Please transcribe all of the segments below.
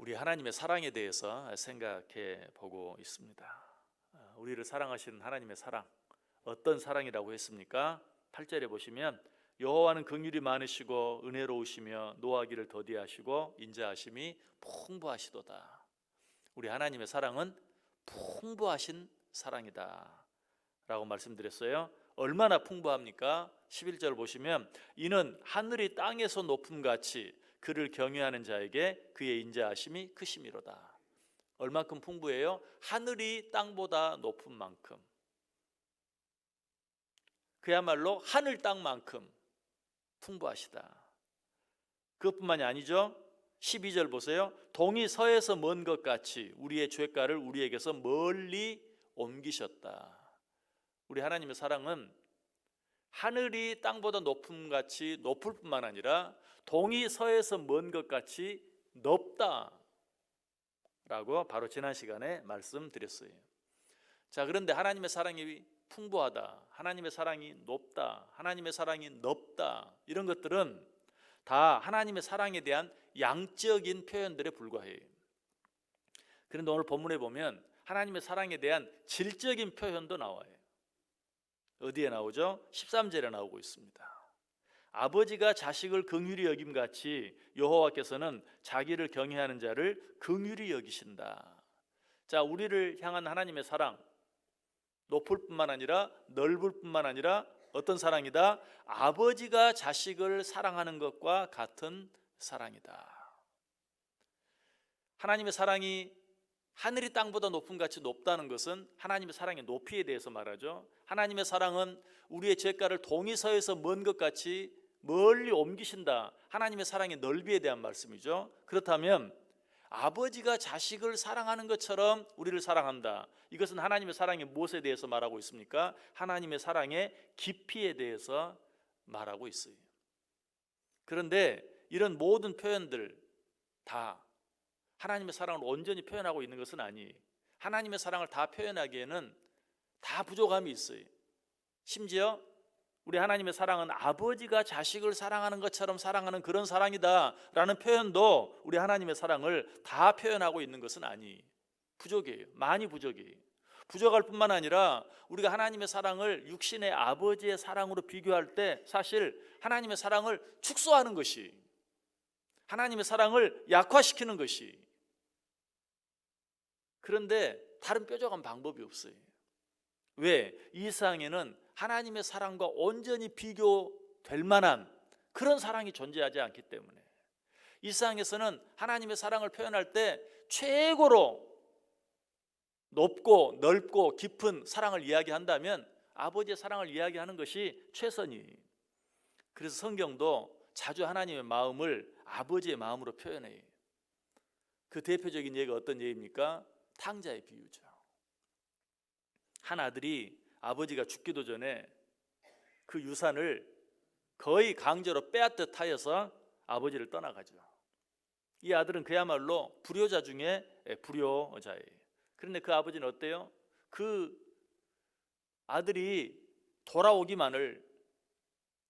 우리 하나님의 사랑에 대해서 생각해 보고 있습니다. 아, 우리를 사랑하시는 하나님의 사랑 어떤 사랑이라고 했습니까? 8절에 보시면 여호와는 긍휼이 많으시고 은혜로우시며 노하기를 더디하시고 인자하심이 풍부하시도다. 우리 하나님의 사랑은 풍부하신 사랑이다. 라고 말씀드렸어요. 얼마나 풍부합니까? 11절 보시면 이는 하늘이 땅에서 높음 같이 그를 경외하는 자에게 그의 인자하심이 크심이로다. 얼만큼 풍부해요? 하늘이 땅보다 높은 만큼. 그야말로 하늘 땅만큼 풍부하시다. 그것뿐만이 아니죠. 12절 보세요. 동이 서에서 먼 것 같이 우리의 죄가를 우리에게서 멀리 옮기셨다. 우리 하나님의 사랑은 하늘이 땅보다 높음 같이 높을 뿐만 아니라 동이 서에서 먼 것 같이 넓다. 라고 바로 지난 시간에 말씀드렸어요. 자, 그런데 하나님의 사랑이 풍부하다. 하나님의 사랑이 높다. 하나님의 사랑이 넓다. 이런 것들은 다 하나님의 사랑에 대한 양적인 표현들에 불과해요. 그런데 오늘 본문에 보면 하나님의 사랑에 대한 질적인 표현도 나와요. 어디에 나오죠? 13절에 나오고 있습니다. 아버지가 자식을 긍휼히 여김 같이 여호와께서는 자기를 경외하는 자를 긍휼히 여기신다. 자, 우리를 향한 하나님의 사랑 높을 뿐만 아니라 넓을 뿐만 아니라 어떤 사랑이다? 아버지가 자식을 사랑하는 것과 같은 사랑이다. 하나님의 사랑이 하늘이 땅보다 높은 같이 높다는 것은 하나님의 사랑의 높이에 대해서 말하죠. 하나님의 사랑은 우리의 죄가를 동이서에서 먼 것 같이 멀리 옮기신다. 하나님의 사랑의 넓이에 대한 말씀이죠. 그렇다면 아버지가 자식을 사랑하는 것처럼 우리를 사랑한다. 이것은 하나님의 사랑의 무엇에 대해서 말하고 있습니까? 하나님의 사랑의 깊이에 대해서 말하고 있어요. 그런데 이런 모든 표현들 다 하나님의 사랑을 온전히 표현하고 있는 것은 아니. 하나님의 사랑을 다 표현하기에는 다 부족함이 있어요. 심지어 우리 하나님의 사랑은 아버지가 자식을 사랑하는 것처럼 사랑하는 그런 사랑이다라는 표현도 우리 하나님의 사랑을 다 표현하고 있는 것은 아니. 부족해요. 많이 부족해요. 부족할 뿐만 아니라 우리가 하나님의 사랑을 육신의 아버지의 사랑으로 비교할 때 사실 하나님의 사랑을 축소하는 것이 하나님의 사랑을 약화시키는 것이 그런데 다른 뾰족한 방법이 없어요. 왜? 이 세상에는 하나님의 사랑과 온전히 비교될 만한 그런 사랑이 존재하지 않기 때문에 이 세상에서는 하나님의 사랑을 표현할 때 최고로 높고 넓고 깊은 사랑을 이야기한다면 아버지의 사랑을 이야기하는 것이 최선이. 그래서 성경도 자주 하나님의 마음을 아버지의 마음으로 표현해요. 그 대표적인 예가 어떤 예입니까? 탕자의 비유죠. 한 아들이 아버지가 죽기도 전에 그 유산을 거의 강제로 빼앗듯 하여서 아버지를 떠나가죠. 이 아들은 그야말로 불효자 중에 불효자예요. 그런데 그 아버지는 어때요? 그 아들이 돌아오기만을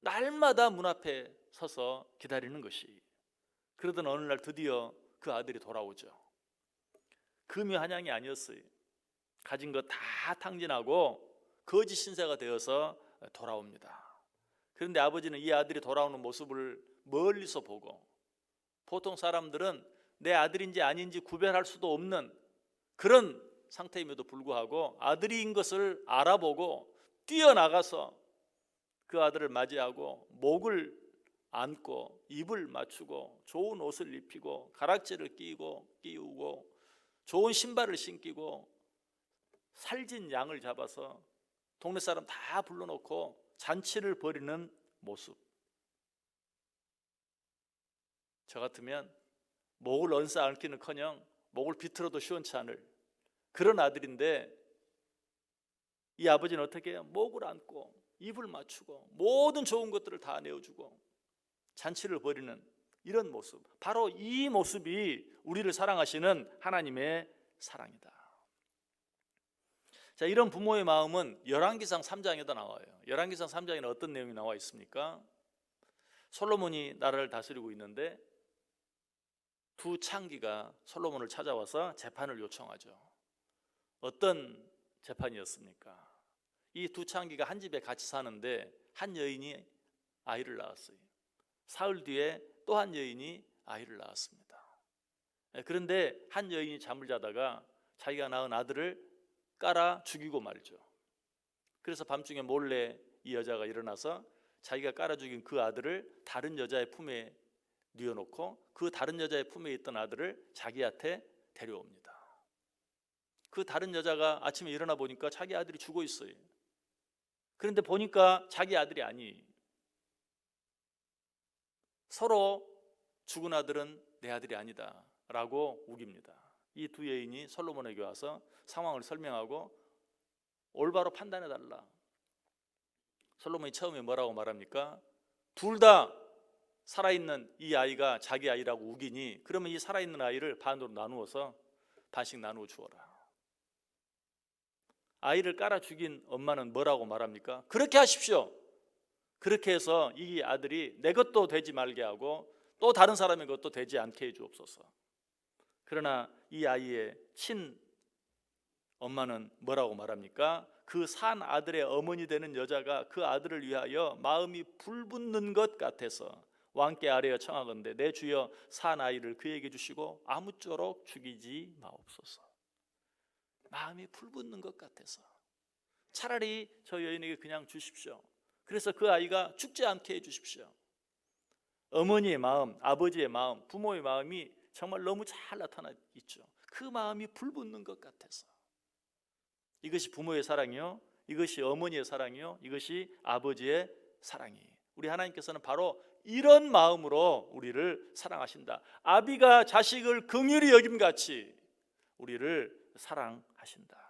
날마다 문 앞에 서서 기다리는 것이 그러던 어느 날 드디어 그 아들이 돌아오죠. 금이 한양이 아니었어요. 가진 거다 탕진하고 거짓 신세가 되어서 돌아옵니다. 그런데 아버지는 이 아들이 돌아오는 모습을 멀리서 보고 보통 사람들은 내 아들인지 아닌지 구별할 수도 없는 그런 상태임에도 불구하고 아들인 것을 알아보고 뛰어나가서 그 아들을 맞이하고 목을 안고 입을 맞추고 좋은 옷을 입히고 가락지를 끼고 끼우고 좋은 신발을 신기고 살진 양을 잡아서 동네 사람 다 불러놓고 잔치를 벌이는 모습. 저 같으면 목을 언싸 앓기는커녕 목을 비틀어도 시원치 않을 그런 아들인데 이 아버지는 어떻게 해요? 목을 안고 입을 맞추고 모든 좋은 것들을 다 내어주고 잔치를 벌이는 이런 모습. 바로 이 모습이 우리를 사랑하시는 하나님의 사랑이다. 자, 이런 부모의 마음은 열왕기상 3장에도 나와요. 열왕기상 3장에는 어떤 내용이 나와 있습니까? 솔로몬이 나라를 다스리고 있는데 두 창기가 솔로몬을 찾아와서 재판을 요청하죠. 어떤 재판이었습니까? 이 두 창기가 한 집에 같이 사는데 한 여인이 아이를 낳았어요. 사흘 뒤에 또 한 여인이 아이를 낳았습니다. 예, 그런데 한 여인이 잠을 자다가 자기가 낳은 아들을 깔아 죽이고 말죠. 그래서 밤중에 몰래 이 여자가 일어나서 자기가 깔아 죽인 그 아들을 다른 여자의 품에 뉘어놓고 그 다른 여자의 품에 있던 아들을 자기한테 데려옵니다. 그 다른 여자가 아침에 일어나 보니까 자기 아들이 죽어 있어요. 그런데 보니까 자기 아들이 아니. 서로 죽은 아들은 내 아들이 아니다 라고 우깁니다. 이 두 여인이 솔로몬에게 와서 상황을 설명하고 올바로 판단해 달라. 솔로몬이 처음에 뭐라고 말합니까? 둘 다 살아있는 이 아이가 자기 아이라고 우기니 그러면 이 살아있는 아이를 반으로 나누어서 반씩 나누어 주어라. 아이를 깔아 죽인 엄마는 뭐라고 말합니까? 그렇게 하십시오. 그렇게 해서 이 아들이 내 것도 되지 말게 하고 또 다른 사람의 것도 되지 않게 해 주옵소서. 그러나 이 아이의 친 엄마는 뭐라고 말합니까? 그 산 아들의 어머니 되는 여자가 그 아들을 위하여 마음이 불붙는 것 같아서 왕께 아뢰어 청하건대 내 주여 산 아이를 그에게 주시고 아무쪼록 죽이지 마옵소서. 마음이 불붙는 것 같아서 차라리 저 여인에게 그냥 주십시오. 그래서 그 아이가 죽지 않게 해 주십시오. 어머니의 마음, 아버지의 마음, 부모의 마음이 정말 너무 잘 나타나 있죠. 그 마음이 불붙는 것 같아서 이것이 부모의 사랑이요, 이것이 어머니의 사랑이요, 이것이 아버지의 사랑이. 우리 하나님께서는 바로 이런 마음으로 우리를 사랑하신다. 아비가 자식을 긍휼히 여김 같이 우리를 사랑하신다.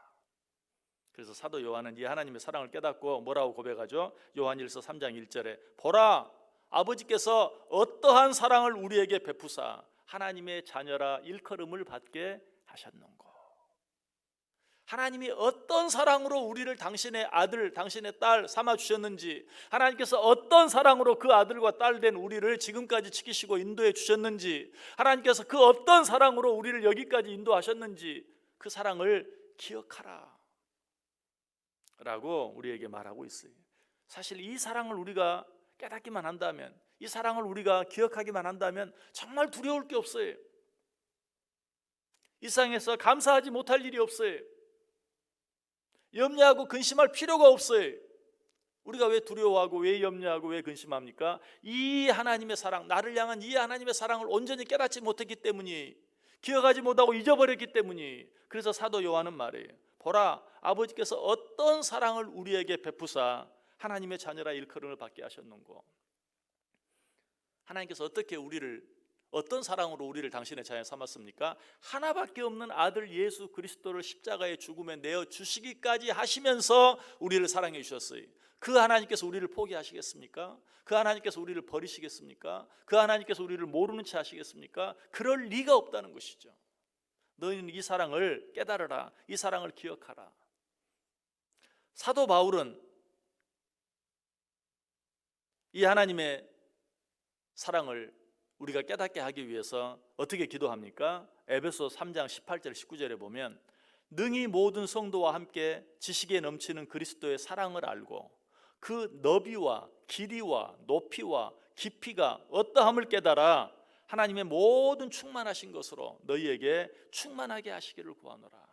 그래서 사도 요한은 이 하나님의 사랑을 깨닫고 뭐라고 고백하죠? 요한일서 3장 1절에 보라 아버지께서 어떠한 사랑을 우리에게 베푸사 하나님의 자녀라 일컬음을 받게 하셨는고. 하나님이 어떤 사랑으로 우리를 당신의 아들, 당신의 딸 삼아 주셨는지, 하나님께서 어떤 사랑으로 그 아들과 딸 된 우리를 지금까지 지키시고 인도해 주셨는지, 하나님께서 그 어떤 사랑으로 우리를 여기까지 인도하셨는지 그 사랑을 기억하라. 라고 우리에게 말하고 있어요. 사실 이 사랑을 우리가 깨닫기만 한다면, 이 사랑을 우리가 기억하기만 한다면 정말 두려울 게 없어요. 이 세상에서 감사하지 못할 일이 없어요. 염려하고 근심할 필요가 없어요. 우리가 왜 두려워하고 왜 염려하고 왜 근심합니까? 이 하나님의 사랑, 나를 향한 이 하나님의 사랑을 온전히 깨닫지 못했기 때문이 기억하지 못하고 잊어버렸기 때문이 그래서 사도 요한은 말해요. 보라 아버지께서 어떤 사랑을 우리에게 베푸사 하나님의 자녀라 일컬음을 받게 하셨는고 하나님께서 어떻게 우리를 어떤 사랑으로 우리를 당신의 자녀 삼았습니까? 하나밖에 없는 아들 예수 그리스도를 십자가의 죽음에 내어 주시기까지 하시면서 우리를 사랑해 주셨어요. 그 하나님께서 우리를 포기하시겠습니까? 그 하나님께서 우리를 버리시겠습니까? 그 하나님께서 우리를 모르는 채 하시겠습니까? 그럴 리가 없다는 것이죠. 너희는 이 사랑을 깨달으라. 이 사랑을 기억하라. 사도 바울은 이 하나님의 사랑을 우리가 깨닫게 하기 위해서 어떻게 기도합니까? 에베소 3장 18절 19절에 보면 능히 모든 성도와 함께 지식에 넘치는 그리스도의 사랑을 알고 그 너비와 길이와 높이와 깊이가 어떠함을 깨달아 하나님의 모든 충만하신 것으로 너희에게 충만하게 하시기를 구하노라.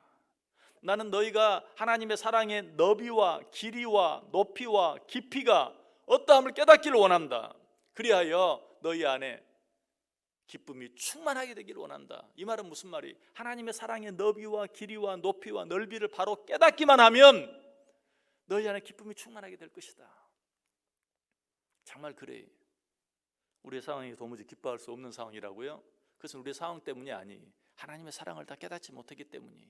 나는 너희가 하나님의 사랑의 너비와 길이와 높이와 깊이가 어떠함을 깨닫기를 원한다. 그리하여 너희 안에 기쁨이 충만하게 되기를 원한다. 이 말은 무슨 말이? 하나님의 사랑의 너비와 길이와 높이와 넓이를 바로 깨닫기만 하면 너희 안에 기쁨이 충만하게 될 것이다. 정말 그래. 우리의 상황이 도무지 기뻐할 수 없는 상황이라고요. 그것은 우리의 상황 때문이 아니. 하나님의 사랑을 다 깨닫지 못했기 때문이.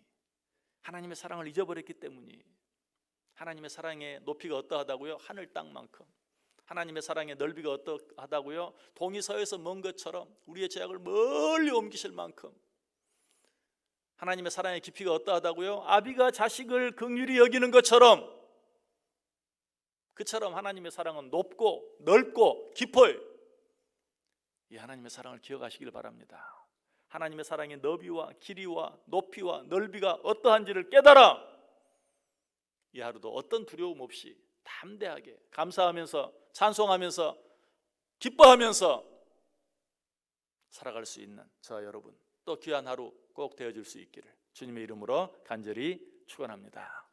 하나님의 사랑을 잊어버렸기 때문이. 하나님의 사랑의 높이가 어떠하다고요? 하늘 땅만큼. 하나님의 사랑의 넓이가 어떠하다고요? 동이 서에서 먼 것처럼 우리의 죄악을 멀리 옮기실 만큼 하나님의 사랑의 깊이가 어떠하다고요? 아비가 자식을 긍휼히 여기는 것처럼 그처럼 하나님의 사랑은 높고 넓고 깊어요. 이 하나님의 사랑을 기억하시길 바랍니다. 하나님의 사랑의 너비와 길이와 높이와 넓이가 어떠한지를 깨달아 이 하루도 어떤 두려움 없이 담대하게 감사하면서 찬송하면서 기뻐하면서 살아갈 수 있는 저와 여러분 또 귀한 하루 꼭 되어줄 수 있기를 주님의 이름으로 간절히 축원합니다.